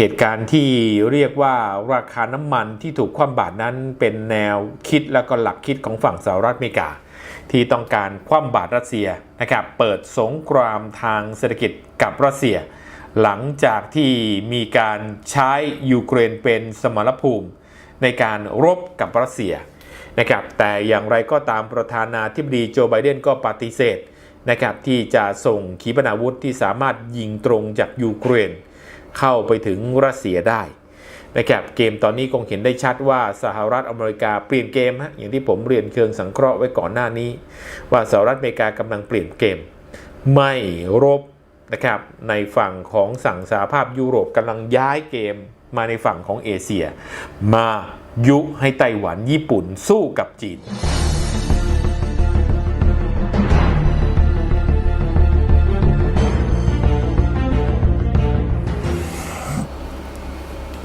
เหตุการณ์ที่เรียกว่าราคาน้ำมันที่ถูกคว่ำบาตรนั้นเป็นแนวคิดและก็หลักคิดของฝั่งสหรัฐอเมริกา ที่ต้องการคว่ำบาตรรัสเซียนะครับเปิดสงครามทางเศรษฐกิจกับรัสเซีย หลังจากที่มีการใช้ยูเครนเป็นสมรภูมิ ในการรบกับรัสเซียนะครับแต่อย่างไรก็ตามประธานาธิบดีโจไบเดนก็ปฏิเสธนะครับที่จะส่งขีปนาวุธที่สามารถยิงตรงจากยูเครน เข้าไปถึงรัสเซียได้นะครับเกมตอนนี้คงเห็นได้ชัดว่าสหรัฐอเมริกาเปลี่ยนเกมฮะอย่างที่ผมเรียนเคืองสังเคราะห์ไว้ก่อนหน้านี้ ว่าสหรัฐอเมริกากำลังเปลี่ยนเกม ไม่รบนะครับในฝั่งของสั่งสหภาพยุโรปกำลังย้ายเกมมาในฝั่งของเอเชีย มายุให้ไต้หวันญี่ปุ่นสู้กับจีน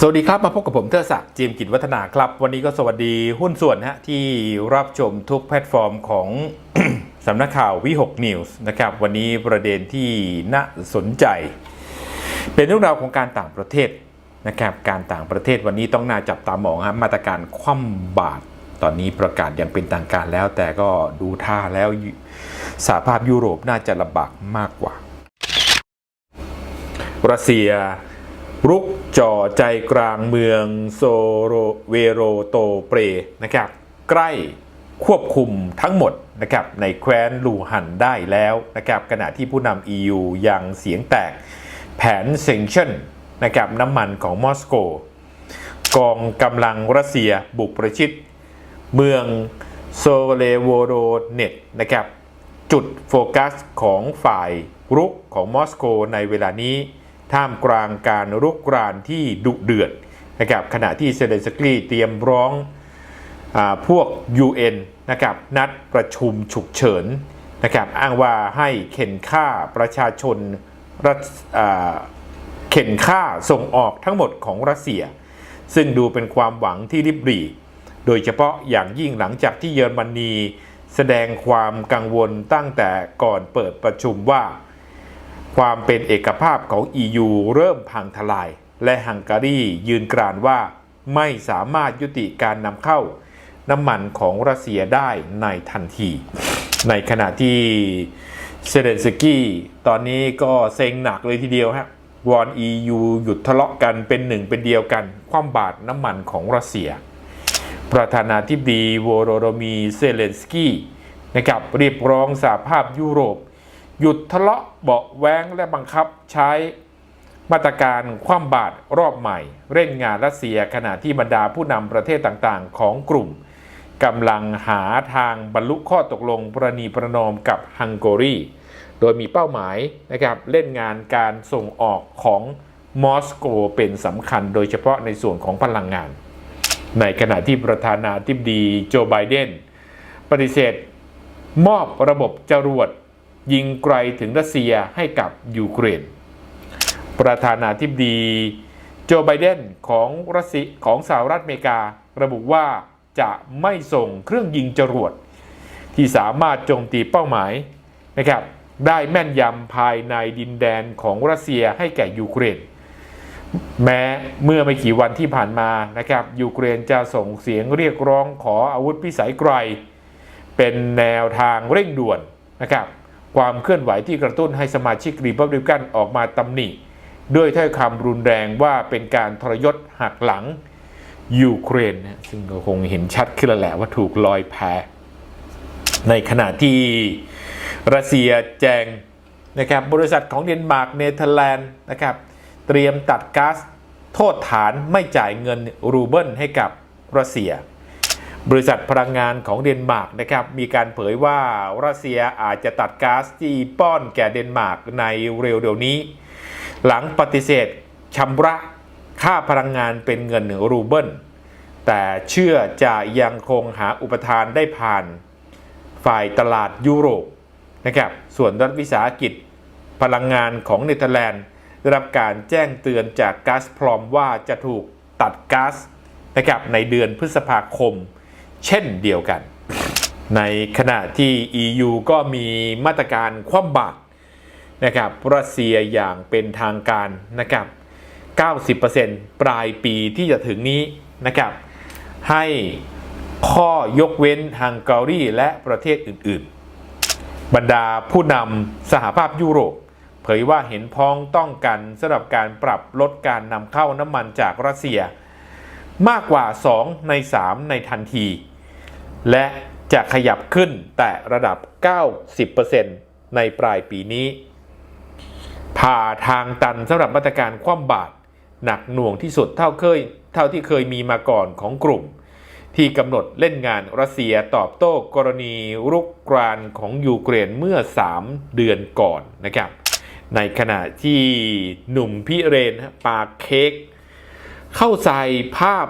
สวัสดีครับ มาพบกับผมเทอศักดิ์จีมกิจวัฒนาครับ วันนี้ก็สวัสดีหุ้นส่วนฮะที่รับชมทุกแพลตฟอร์มของสำนักข่าววิหกนิวส์นะครับ วันนี้ประเด็นที่น่าสนใจ เป็นเรื่องราวของการต่างประเทศนะครับการต่างประเทศวันนี้ต้องน่าจับตามองฮะมาตรการคว่ำบาตรตอนนี้ประกาศอย่างเป็นทางการแล้ว แต่ก็ดูท่าแล้วสหภาพยุโรปน่าจะลำบากมากกว่ารัสเซีย รุกจ่อใจกลางเมืองโซโรเวโรโตเปรนะครับ ใกล้ควบคุมทั้งหมดนะครับในแคว้นลูหันได้แล้วนะครับขณะที่ผู้นำ EU ยังเสียงแตกแผนเซงชั่นนะครับน้ำมันของมอสโก กองกำลังรัสเซียบุกประชิดเมืองโซเลโวโรเนตนะครับจุดโฟกัสของฝ่ายรุกของมอสโกในเวลานี้ ท่ามกลางการรุกรานที่ดุเดือดนะครับขณะที่เซเลนสกี้เตรียมร้องอาพวก UN นะครับนัดประชุมฉุกเฉินนะครับอ้างว่าให้เข็นค่าประชาชนรัสอ่าเข็นค่าส่งออกทั้งหมดของรัสเซีย ซึ่งดูเป็นความหวังที่ริบหรี่ โดยเฉพาะอย่างยิ่งหลังจากที่เยอรมนีแสดงความกังวลตั้งแต่ก่อนเปิดประชุมว่า ความเป็นเอกภาพของ EU เริ่มพังทลาย และฮังการียืนกรานว่าไม่สามารถยุติการนำเข้า น้ำมันของรัสเซียได้ในทันที ในขณะที่เซเลนสกี้ตอนนี้ก็เซ็งหนักเลยทีเดียวฮะวอน EU หยุดทะเลาะกันเป็นหนึ่งเป็นเดียวกัน ความบาดน้ำมันของรัสเซีย ประธานาธิบดีโวโรโดมีเซเลนสกี้นะครับเรียกร้องสหภาพยุโรป หยุดทะเลาะเบาแว้งและบังคับใช้มาตรการคว่ำบาตรรอบใหม่ เร่งงานรัสเซียขณะที่บรรดาผู้นำประเทศต่างๆ ของกลุ่มกำลังหาทางบรรลุข้อตกลงประนีประนอมกับฮังการีโดยมีเป้าหมายนะครับเล่นงานการส่งออกของมอสโกเป็นสำคัญโดยเฉพาะในส่วนของพลังงาน ในขณะที่ประธานาธิบดีโจไบเดน ปฏิเสธ มอบระบบจรวด ยิงไกลถึงรัสเซียให้กับยูเครน ประธานาธิบดีโจไบเดนของรัสเซียของสหรัฐอเมริการะบุว่าจะไม่ส่งเครื่องยิงจรวด ที่สามารถโจมตีเป้าหมายนะครับได้แม่นยำภายในดินแดนของรัสเซียให้แก่ยูเครน แม้เมื่อไม่กี่วันที่ผ่านมานะครับยูเครนจะส่งเสียงเรียกร้องขออาวุธพิสัยไกล เป็นแนวทางเร่งด่วนนะครับ ความเคลื่อนไหวที่กระตุ้นให้สมาชิกรีพับลิกันออกมาตำหนิ ด้วยถ้อยคำรุนแรงว่าเป็นการทรยศหักหลังยูเครน ซึ่งก็คงเห็นชัดขึ้นแล้วแหละว่าถูกลอยแพในขณะที่รัสเซียแจงนะครับบริษัทของเดนมาร์กเนเธอร์แลนด์นะครับเตรียมตัดก๊าซโทษฐานไม่จ่ายเงินรูเบิลให้กับรัสเซีย บริษัทพลังงานของเดนมาร์กนะครับมีการเผยว่ารัสเซียอาจจะตัดก๊าซที่ป้อนแก่เดนมาร์กในเร็วเดี๋ยวนี้ หลังปฏิเสธชำระค่าพลังงานเป็นเงินรูเบิล แต่เชื่อจะยังคงหาอุปทานได้ผ่านฝ่ายตลาดยุโรปนะครับส่วนรัฐวิสาหกิจพลังงานของเนเธอร์แลนด์ได้รับการแจ้งเตือนจากก๊าซพรอมว่าจะถูกตัดก๊าซนะครับในเดือนพฤษภาคม เช่นเดียวกัน ในขณะที่ EU ก็มีมาตรการคว่ำบาตรนะครับรัสเซียอย่างเป็นทางการนะครับ 90%ปลายปีที่จะถึงนี้นะครับ ให้ข้อยกเว้นฮังการีและประเทศอื่น ๆ บรรดาผู้นำสหภาพยุโรป เผยว่าเห็นพ้องต้องกันสำหรับการปรับลดการนำเข้าน้ำมันจากรัสเซีย มากกว่า 2 ใน 3 ในทันที และจะขยับขึ้นแต่ระดับ 90%ในปลายปีนี้ ผ่าทางตันสำหรับมาตรการคว่ำบาตรหนักหน่วงที่สุดเท่าเคย เท่าที่เคยมีมาก่อนของกลุ่ม ที่กำหนดเล่นงานรัสเซียตอบโต้กรณีรุกรานของยูเครนเมื่อ 3 เดือนก่อนนะครับ ในขณะที่หนุ่มพิเรนปาเค้กเข้าใส่ภาพ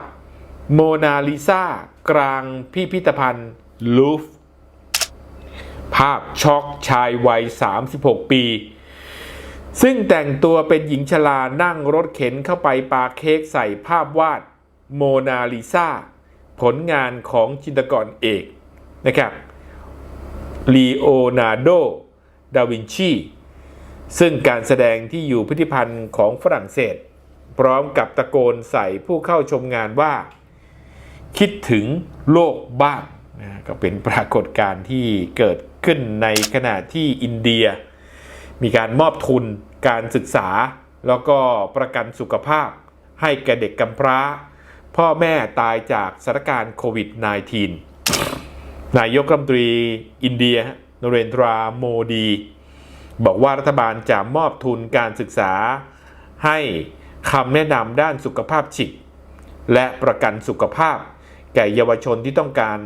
โมนาลิซากลางพิพิธภัณฑ์ลูฟ์ภาพช็อกชายวัย 36 ปี ซึ่งแต่งตัวเป็นหญิงชรานั่งรถเข็นเข้าไปปาเค้กใส่ภาพวาดโมนาลิซาผลงานของจินตกรเอกนะครับลีโอนาร์โด ดาวินชี ซึ่งการแสดงที่อยู่พิพิธภัณฑ์ของฝรั่งเศส พร้อมกับตะโกนใส่ผู้เข้าชมงานว่า คิดถึงโลกบ้างนะก็เป็นปรากฏการณ์ที่เกิดขึ้นในขณะที่อินเดีย มีการมอบทุนการศึกษา แล้วก็ประกันสุขภาพ ให้แก่เด็กกำพร้า พ่อแม่ตายจากสถานการณ์โควิด -19 นายกรัฐมนตรีอินเดียนเรนทราโมดี บอกว่ารัฐบาลจะมอบทุนการศึกษา ให้คำแนะนำด้านสุขภาพจิตและประกันสุขภาพ แก่เยาวชนที่ต้องการ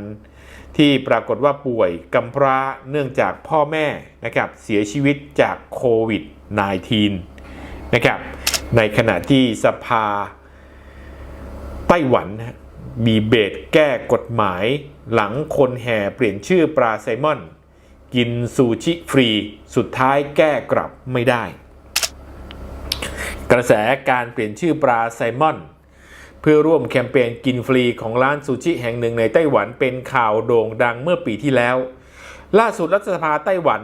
ที่ปรากฏว่าป่วยกำพร้าเนื่องจากพ่อแม่นะครับเสียชีวิตจากโควิด -19 นะครับในขณะที่สภาไต้หวันมีเบตแก้กฎหมายหลังคนแห่เปลี่ยนชื่อปลาไซมอน กินซูชิฟรีสุดท้ายแก้กลับไม่ได้ กระแสการเปลี่ยนชื่อปลาไซมอน เพื่อร่วมแคมเปญกินฟรีของร้านซูชิแห่งหนึ่งในไต้หวันเป็นข่าวโด่งดังเมื่อปีที่แล้ว ล่าสุดรัฐสภาไต้หวัน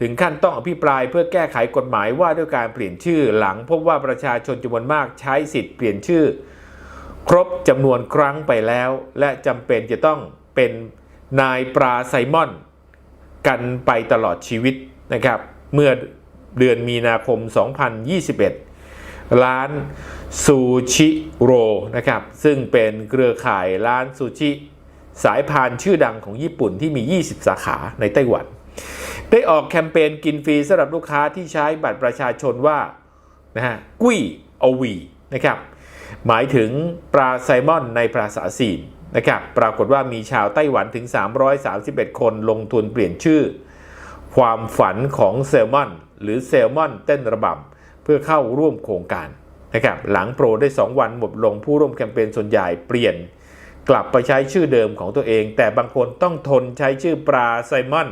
ถึงขั้นต้องอภิปรายเพื่อแก้ไขกฎหมายว่าด้วยการเปลี่ยนชื่อหลังพบว่าประชาชนจำนวนมากใช้สิทธิ์เปลี่ยนชื่อ ครบจำนวนครั้งไปแล้ว และจำเป็นจะต้องเป็นนายปลาไซมอน กันไปตลอดชีวิตนะครับ เมื่อเดือนมีนาคม 2021 ร้านซูชิโรนะครับ ซึ่งเป็นเครือข่ายร้านซูชิสายพานชื่อดังของญี่ปุ่นที่มี 20 สาขาในไต้หวัน ได้ออกแคมเปญกินฟรีสำหรับลูกค้าที่ใช้บัตรประชาชนว่านะฮะกุ้ยอวีนะครับ หมายถึงปลาไซมอนในภาษาจีนนะครับปรากฏว่ามีชาวไต้หวันถึง 331 คนลงทุนเปลี่ยนชื่อ ความฝันของเซลมอน หรือเซลมอนเต้นระบำ เพื่อเข้าร่วมโครงการนะครับหลังโปรได้ 2 วันหมดลงผู้ร่วมแคมเปญส่วนใหญ่เปลี่ยน กลับไปใช้ชื่อเดิมของตัวเอง แต่บางคนต้องทนใช้ชื่อปลาไซมอน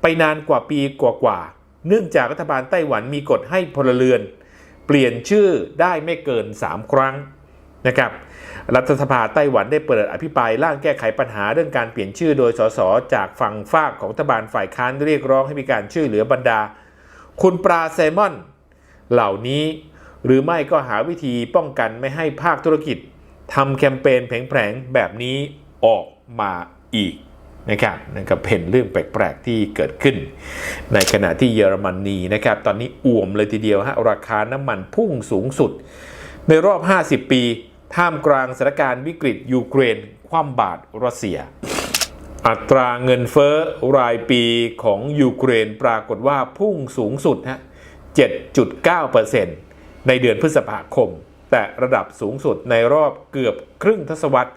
ไปนานกว่าปีกว่าๆเนื่องจากรัฐบาลไต้หวันมีกฎให้พลเรือน เปลี่ยนชื่อได้ไม่เกิน 3 ครั้งนะครับรัฐสภาไต้หวันได้เปิดอภิปรายร่างแก้ไขปัญหาเรื่องการเปลี่ยนชื่อโดยสสจากฝั่งฝากของรัฐบาลฝ่ายค้านเรียกร้องให้มีการช่วยเหลือบรรดา คุณปลาแซมอน เหล่านี้ หรือไม่ก็หาวิธีป้องกันไม่ให้ภาคธุรกิจทำแคมเปญแผลงๆแบบนี้ออกมาอีกนะครับนั่นก็เป็นเรื่องแปลกๆที่เกิดขึ้น ในขณะที่เยอรมนีนะครับ ตอนนี้อ่วมเลยทีเดียวฮะราคาน้ำมันพุ่งสูงสุด ในรอบ 50 ปี ท่ามกลางสถานการณ์วิกฤตยูเครน คว่ำบาตรรัสเซีย อัตราเงินเฟ้อรายปีของยูเครนปรากฏว่าพุ่งสูงสุดฮะ 7.9%ในเดือนพฤษภาคม แต่ระดับสูงสุดในรอบเกือบครึ่งทศวรรษ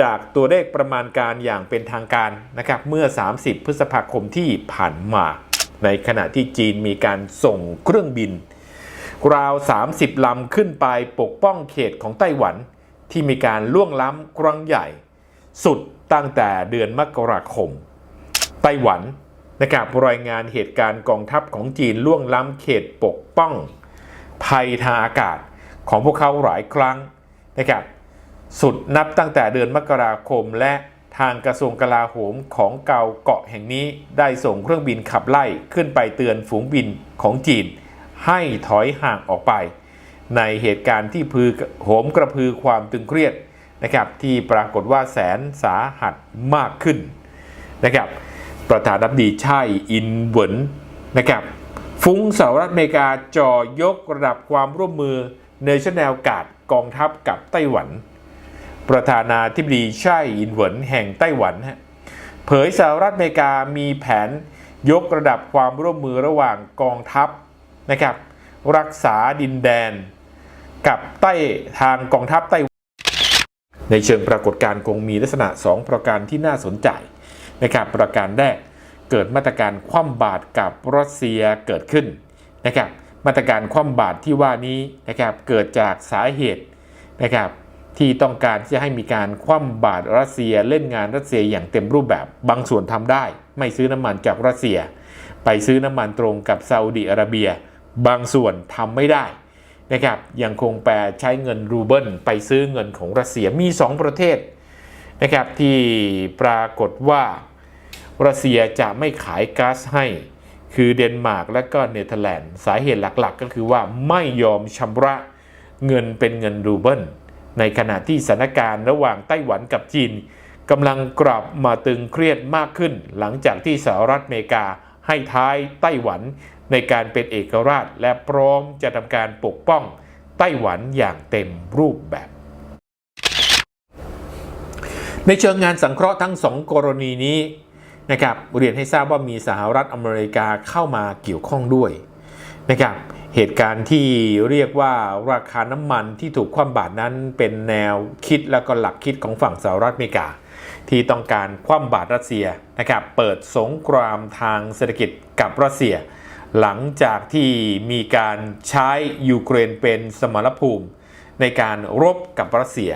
จากตัวเลขประมาณการอย่างเป็นทางการนะครับเมื่อ 30 พฤษภาคมที่ผ่านมา ในขณะที่จีนมีการส่งเครื่องบิน ราว 30 ลำขึ้นไปปกป้องเขตของไต้หวันที่มีการล่วงล้ำครั้งใหญ่ สุดตั้งแต่เดือนมกราคม ไต้หวัน นะครับรายงานเหตุการณ์กองทัพของจีนล่วงล้ำเขตปกป้อง ภัยทางอากาศของพวกเขาหลายครั้งนะครับสุดนับตั้งแต่เดือนมกราคมและทางกระทรวงกลาโหมของเกาเกาะแห่งนี้ได้ส่งเครื่องบินขับไล่ขึ้นไปเตือนฝูงบินของจีน ให้ถอยห่างออกไป ในเหตุการณ์ที่พือโหมกระพือความตึงเครียดนะครับที่ปรากฏว่าแสนสาหัสมากขึ้นนะครับ ประธานาธิบดีไช่อินเหวินนะครับ ฟุ้งสหรัฐอเมริกาจ่อยกระดับความร่วมมือเนชั่นแนลการ์ดกองทัพกับไต้หวัน ประธานาธิบดีไช่อินเหวินแห่งไต้หวันฮะเผยสหรัฐอเมริกามีแผนยกระดับความร่วมมือระหว่างกองทัพนะครับ รักษาดินแดน กับใต้ทางกองทัพไต้หวันในเชิงปรากฏการณ์คงมีลักษณะ 2 ประการที่น่าสนใจ นะครับประการแรกเกิดมาตรการคว่ำบาตรกับรัสเซียเกิดขึ้นนะครับมาตรการคว่ำบาตรที่ว่านี้นะครับเกิดจากสาเหตุนะครับที่ต้องการที่จะให้มีการคว่ำบาตรรัสเซียเล่นงานรัสเซียอย่างเต็มรูปแบบ บางส่วนทำได้ ไม่ซื้อน้ำมันจากรัสเซีย ไปซื้อน้ำมันตรงกับซาอุดิอาระเบีย บางส่วนทำไม่ได้นะครับยังคงแปลใช้เงินรูเบิลไปซื้อเงินของรัสเซียมี 2 ประเทศนะครับที่ปรากฏว่า รัสเซียจะไม่ขายก๊าซให้ คือเดนมาร์กและก็เนเธอร์แลนด์สาเหตุหลักๆ ก็คือว่าไม่ยอมชำระเงินเป็นเงินรูเบิลในขณะที่สถานการณ์ระหว่างไต้หวันกับจีนกำลังกลับมาตึงเครียดมากขึ้น หลังจากที่สหรัฐอเมริกาให้ท้ายไต้หวันในการเป็นเอกราช และพร้อมจะทำการปกป้องไต้หวันอย่างเต็มรูปแบบ ในเชิงงานสังเคราะห์ทั้งสองกรณีนี้ นะครับเรียนให้ทราบว่ามีสหรัฐอเมริกาเข้ามาเกี่ยวข้องด้วยนะครับเหตุการณ์ที่เรียกว่าราคาน้ำมันที่ถูกคว่ำบาตรนั้นเป็นแนวคิดและก็หลักคิดของฝั่งสหรัฐอเมริกา ที่ต้องการคว่ำบาตรรัสเซียนะครับเปิดสงครามทางเศรษฐกิจกับรัสเซีย หลังจากที่มีการใช้ยูเครนเป็นสมรภูมิ ในการรบกับรัสเซีย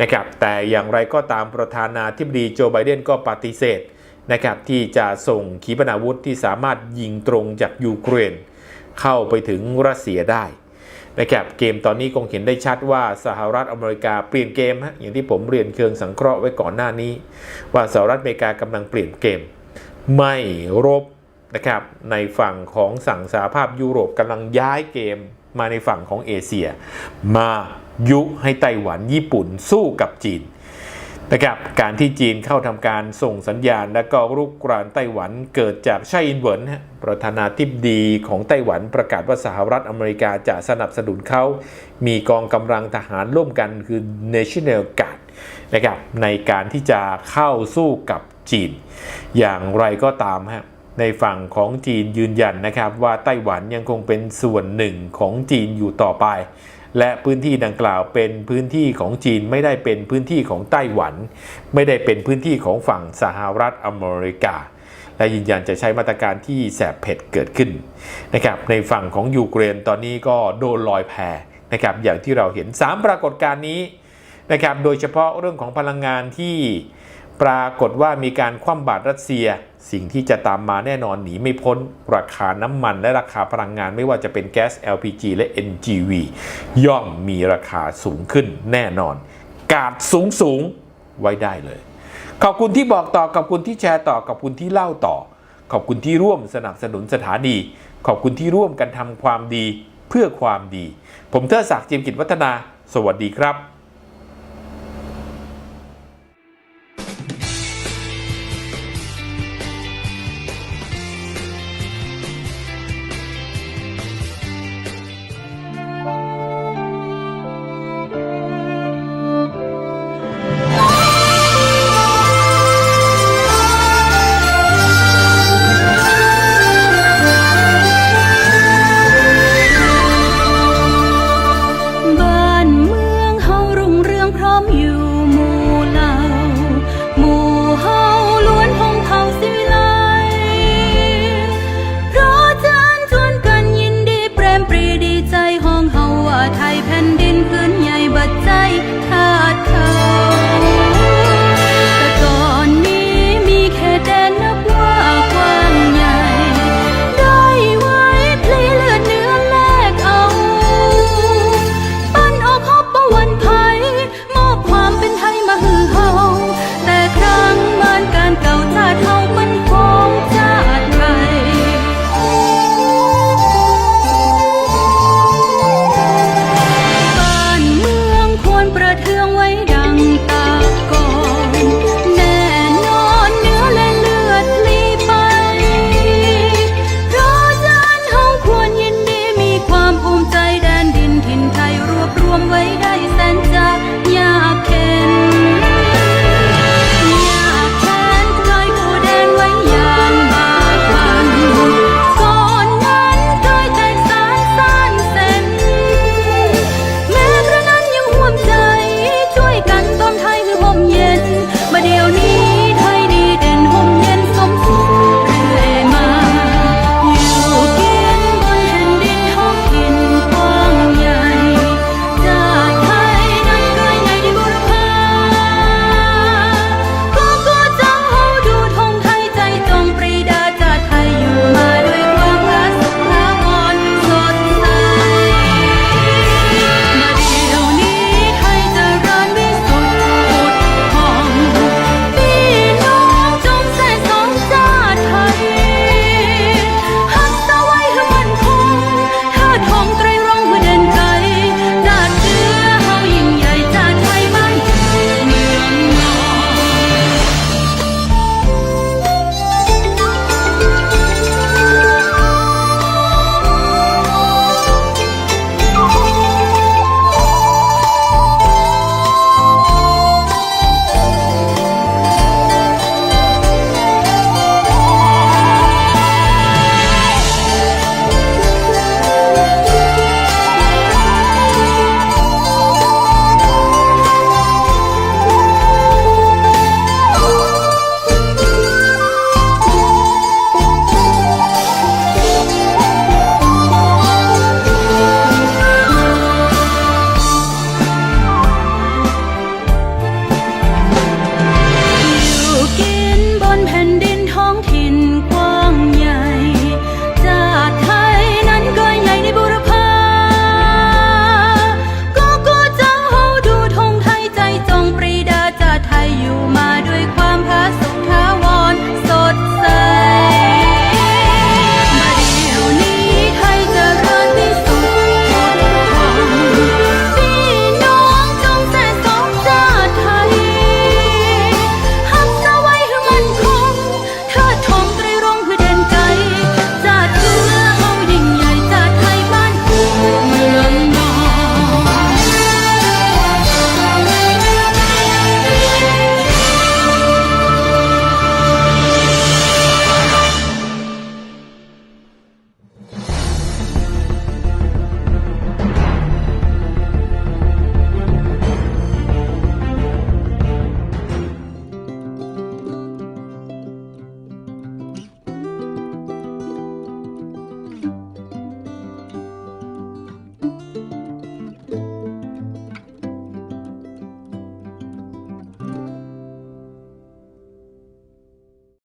นะครับแต่อย่างไรก็ตามประธานาธิบดีโจไบเดนก็ปฏิเสธ นะครับที่จะส่งขีปนาวุธที่สามารถยิงตรงจากยูเครน เข้าไปถึงรัสเซียได้นะครับเกมตอนนี้คงเห็นได้ชัดว่าสหรัฐอเมริกาเปลี่ยนเกมฮะอย่างที่ผมเรียนเคืองสังเคราะห์ไว้ก่อนหน้านี้ ว่าสหรัฐอเมริกากำลังเปลี่ยนเกม ไม่รบนะครับในฝั่งของสั่งสหภาพยุโรปกำลังย้ายเกมมาในฝั่งของเอเชีย มายุให้ไต้หวันญี่ปุ่นสู้กับจีน นะครับการที่จีนเข้าทำการส่งสัญญาณ และก็รุกรานไต้หวันเกิดจากไช่อินเหวินประธานาธิบดีของไต้หวันประกาศว่าสหรัฐอเมริกาจะสนับสนุนเขา มีกองกำลังทหารร่วมกันคือ National Guard นะครับในการที่จะเข้าสู้กับจีน อย่างไรก็ตามฮะในฝั่งของจีนยืนยันนะครับว่าไต้หวันยังคงเป็นส่วนหนึ่งของจีนอยู่ต่อไป และพื้นที่ดังกล่าวเป็นพื้นที่ของจีนไม่ได้เป็นพื้นที่ของไต้หวัน ไม่ได้เป็นพื้นที่ของฝั่งสหรัฐอเมริกา และยืนยันจะใช้มาตรการที่แสบเผ็ดเกิดขึ้นนะครับในฝั่งของยูเครนตอนนี้ก็โดนลอยแพนะครับอย่างที่เราเห็น 3 ปรากฏการณ์นี้นะครับโดยเฉพาะเรื่องของพลังงานที่ ปรากฏว่ามีการคว่ำบาตรรัสเซีย สิ่งที่จะตามมาแน่นอนหนีไม่พ้น ราคาน้ำมันและราคาพลังงานไม่ว่าจะเป็นแก๊ส LPG และ NGV ย่อมมีราคาสูงขึ้นแน่นอน กาดสูงสูงๆไว้ได้เลย ขอบคุณที่บอกต่อขอบคุณที่แชร์ต่อขอบคุณที่เล่าต่อ ขอบคุณที่ร่วมสนับสนุนสถานี ขอบคุณที่ร่วมกันทำความดีเพื่อความดี ผมเทอศักดิ์เจียมกิจวัฒนา สวัสดีครับ